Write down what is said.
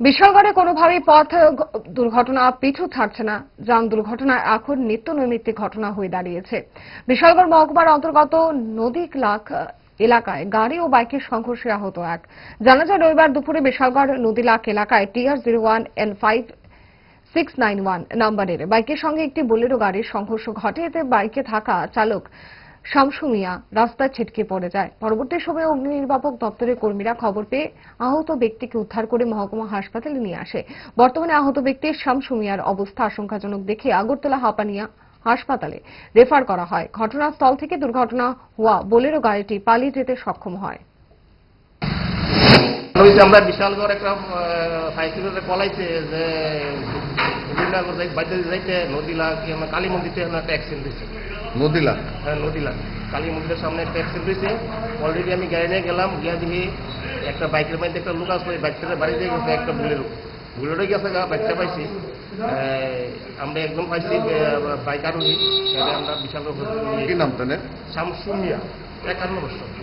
বিশালগড়ে কোনোভাবেই পথ দুর্ঘটনা পিছু ছাড়ছে না, যান দুর্ঘটনায় এখন নিত্য নৈমিত্তিক ঘটনা হয়ে দাঁড়িয়েছে। বিশালগড় মহকুমার অন্তর্গত নদী নদীলাখ এলাকায় গাড়ি ও বাইকের সংঘর্ষে আহত এক। জানা যায়, রবিবার দুপুরে বিশালগড় নদীলাখ এলাকায় TR zero one N five six nine one নম্বরের বাইকের সঙ্গে একটি বোলেরো গাড়ির সংঘর্ষ ঘটে। এতে বাইকে থাকা চালক শামসু মিয়া রাস্তায় ছিটকে পড়ে যায়। পরবর্তী সময়ে অগ্নি নির্বাপক দপ্তরের কর্মীরা খবর পেয়ে আহত ব্যক্তিকে উদ্ধার করে মহকুমা হাসপাতালে নিয়ে আসে। বর্তমানে আহত ব্যক্তি শামসু মিয়ার অবস্থা আশঙ্কাজনক দেখে আগরতলা হাঁপানিয়া হাসপাতালে রেফার করা হয়। ঘটনাস্থল থেকে দুর্ঘটনা হওয়া বোলেরো গাড়িটি পালিয়ে যেতে সক্ষম হয়। আমরা বিশালগড় একটা সাইকেলের পলাইছে যে যাই যাইতে নদীলা কি আমার কালী মন্দিরতে একটা অ্যাক্সিডেন্ট হয়েছে নদীলা হ্যাঁ নদীলা কালী মন্দিরের সামনে একটা অ্যাক্সিডেন্ট হয়েছে অলরেডি আমি গাড়ি নিয়ে গেলাম গিয়া দেখি একটা বাইকের মধ্যে একটা লোক আসলো বাইক থেকে বাড়ি দিয়ে গেছে একটা বুলেরো বুলেরো গেছে গা বাইকটা পাইছি আমরা একদম পাইছি বাইক আরোহী আমরা বিশালগড় কি নাম শামসুমিয়া একান্ন বছর